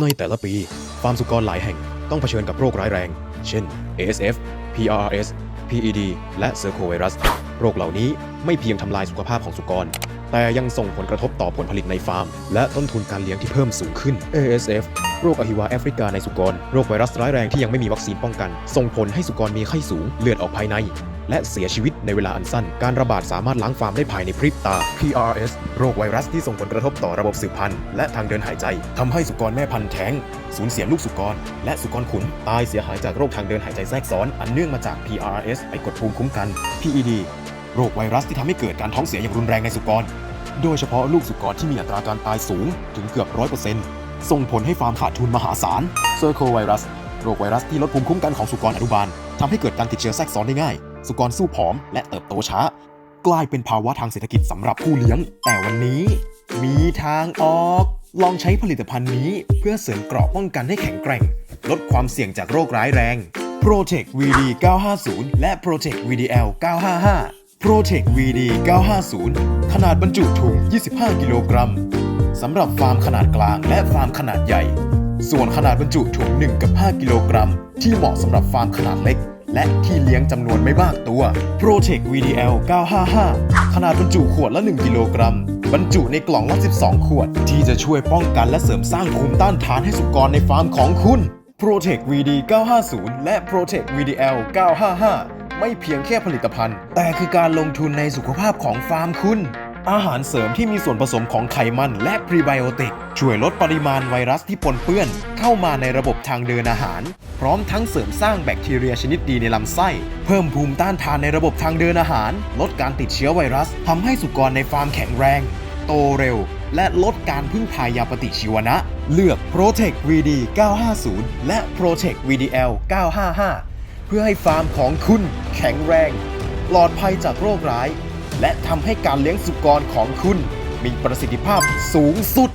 ในแต่ละปี ฟาร์มสุกรหลายแห่งต้องเผชิญกับโรคร้ายแรง เช่น ASF PRRS PED และ Cercovirus โรคเหล่านี้ไม่เพียงทำลายสุขภาพของสุกร แต่ยังส่งผลกระทบต่อผลผลิตในฟาร์ม และต้นทุนการเลี้ยงที่เพิ่มสูงขึ้น ASF โรคอหิวาแอฟริกาในสุกร โรคไวรัสร้ายแรงที่ยังไม่มีวัคซีนป้องกัน ส่งผลให้สุกรมีไข้สูง เลือดออกภายใน และเสียชีวิตในเวลาอันสั้น การระบาดสามารถล้างฟาร์มได้ภายในพริบตา PRS โรคไวรัสที่ส่งผลกระทบต่อระบบสืบพันธุ์และทางเดินหายใจทำให้สุกรแม่พันธุ์แท้ง สูญเสียลูกสุกร และสุกรขุน ตายเสียหายจากโรคทางเดินหายใจแทรกซ้อน อันเนื่องมาจาก PRS ไปกดภูมิคุ้มกัน PED โรคไวรัสที่ทำให้เกิดการท้องเสียอย่างรุนแรงในสุกร โดยเฉพาะลูกสุกรที่มีอัตราการตายสูงถึงเกือบ100%ส่งผลให้ฟาร์มขาดทุนมหาศาล c e r c o virus โรคไวรัสที่ลดภูมิคุ้มกันของสุกรอนุบาลทำให้เกิดการติดเชื้อแทรกซ้อนได้ง่าย สุกรสู้ผอมและเติบโตช้า กลายเป็นภาวะทางเศรษฐกิจสำหรับผู้เลี้ยง แต่วันนี้ มีทางออก ลองใช้ผลิตภัณฑ์นี้เพื่อเสริมเกราะป้องกันให้แข็งแกร่ง ลดความเสี่ยงจากโรคร้ายแรง Protect VD 950 และ Protect VDL 955 Protect VD 950 ขนาดบรรจุถุง 25 กิโลกรัมสำหรับฟาร์มขนาดกลางและฟาร์มขนาดใหญ่ ส่วนขนาดบรรจุถุง 1 กับ 5 กิโลกรัม ที่เหมาะสำหรับฟาร์มขนาดเล็ก และที่เลี้ยงจำนวนไม่มากตัว Protect VDL 955 ขนาดบรรจุขวดละ 1 กิโลกรัม บรรจุในกล่องละ 12 ขวด ที่จะช่วยป้องกันและเสริมสร้างภูมิต้านทานให้สุกรในฟาร์มของคุณ Protect VD 950 และ Protect VDL 955 ไม่เพียงแค่ผลิตภัณฑ์ แต่คือการลงทุนในสุขภาพของฟาร์มคุณ อาหารเสริมที่มีส่วนผสมของไขมันและพรีไบโอติก ช่วยลดปริมาณไวรัสที่ปนเปื้อน เข้ามาในระบบทางเดินอาหาร พร้อมทั้งเสริมสร้างแบคทีเรียชนิดดีในลำไส้ เพิ่มภูมิต้านทานในระบบทางเดินอาหาร ลดการติดเชื้อไวรัสทำให้สุกรในฟาร์มแข็งแรง โตเร็ว และลดการพึ่งพายาปฏิชีวนะ เลือก Protect VD 950 และ Protect VDL 955 เพื่อให้ฟาร์มของคุณแข็งแรง ปลอดภัยจากโรคร้าย และทำให้การเลี้ยงสุกรของคุณมีประสิทธิภาพสูงสุด